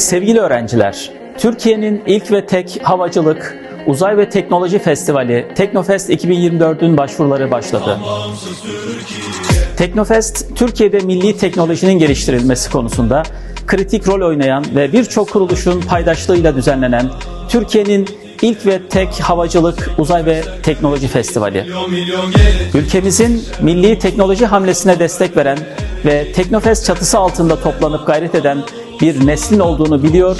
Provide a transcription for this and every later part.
Sevgili öğrenciler, Türkiye'nin ilk ve tek havacılık, uzay ve teknoloji festivali Teknofest 2024'ün başvuruları başladı. Teknofest, Türkiye'de milli teknolojinin geliştirilmesi konusunda kritik rol oynayan ve birçok kuruluşun paydaşlığıyla düzenlenen Türkiye'nin ilk ve tek havacılık, uzay ve teknoloji festivali. Ülkemizin milli teknoloji hamlesine destek veren ve Teknofest çatısı altında toplanıp gayret eden bir neslin olduğunu biliyor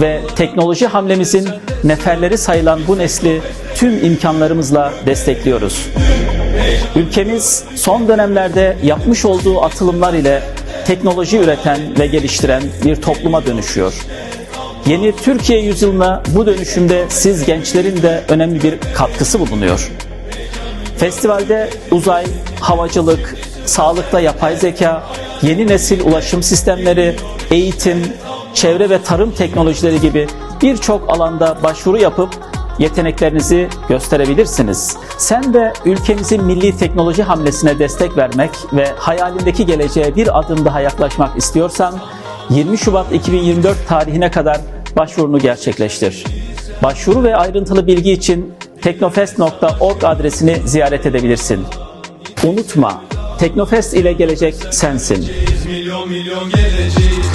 ve teknoloji hamlemizin neferleri sayılan bu nesli tüm imkanlarımızla destekliyoruz. Ülkemiz son dönemlerde yapmış olduğu atılımlar ile teknoloji üreten ve geliştiren bir topluma dönüşüyor. Yeni Türkiye yüzyılına bu dönüşümde siz gençlerin de önemli bir katkısı bulunuyor. Festivalde uzay, havacılık, sağlıkta yapay zeka, yeni nesil ulaşım sistemleri, eğitim, çevre ve tarım teknolojileri gibi birçok alanda başvuru yapıp yeteneklerinizi gösterebilirsiniz. Sen de ülkemizin milli teknoloji hamlesine destek vermek ve hayalindeki geleceğe bir adım daha yaklaşmak istiyorsan 20 Şubat 2024 tarihine kadar başvurunu gerçekleştir. Başvuru ve ayrıntılı bilgi için teknofest.org adresini ziyaret edebilirsin. Unutma, Teknofest ile gelecek sensin. Milyon milyon geleceğiz,